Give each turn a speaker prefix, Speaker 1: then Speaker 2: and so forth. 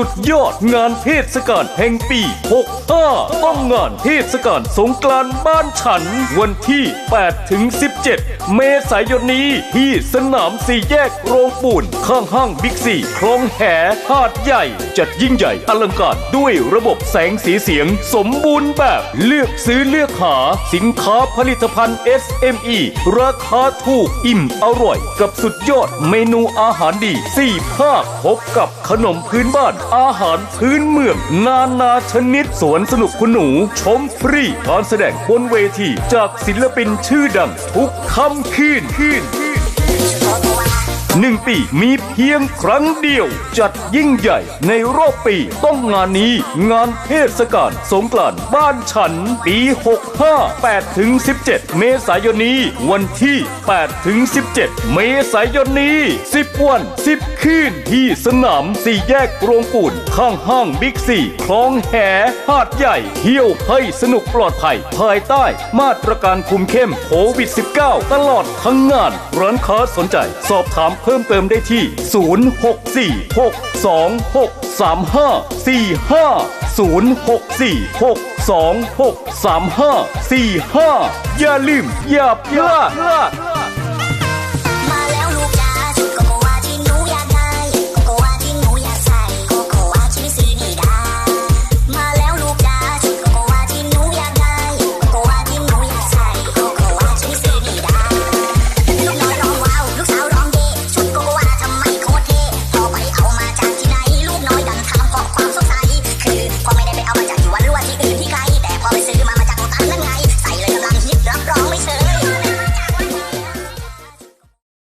Speaker 1: สุดยอดงานเทศกาลแห่งปี 65 ต้องงานเทศกาลสงกรานต์บ้านฉัน วันที่ 8 ถึง 17 เมษายนนี้ที่สนามสี่แยกโรงปูน ข้างห้างบิ๊กซีคลองแหหาดใหญ่ จัดยิ่งใหญ่อลังการด้วยระบบแสงสีเสียงสมบูรณ์แบบเลือกซื้อเลือกหาสินค้าผลิตภัณฑ์ SME ราคาถูกอิ่มอร่อย กับสุดยอดเมนูอาหารดี 4 ภาคพบกับขนมพื้นบ้านอาหารพื้นเมือง นานาชนิดสวนสนุกคุณหนู ชมฟรีการแสดงบนเวที จากศิลปินชื่อดังทุกค่ำคืนคืน หนึ่งปีมีเพียงครั้งเดียว จัดยิ่งใหญ่ในรอบปี ต้องงานนี้งานเทศกาลสงกรานต์บ้านฉัน ปี 65 8ถึง17 เมษายนนี้ วันที่8ถึง17 เมษายนนี้ 10 วัน 10 คืนที่สนามสี่แยกโรงปูนข้างห้างบิ๊กซีคลองแหหาดใหญ่เที่ยวให้สนุกปลอดภัย ภายใต้มาตรการคุมเข้มโควิด -19 ตลอดทั้งงาน ร้านค้าสนใจ สอบถามเพิ่มเติมได้ที่ 0646263545 0646263545 อย่าลืมอย่าพลาด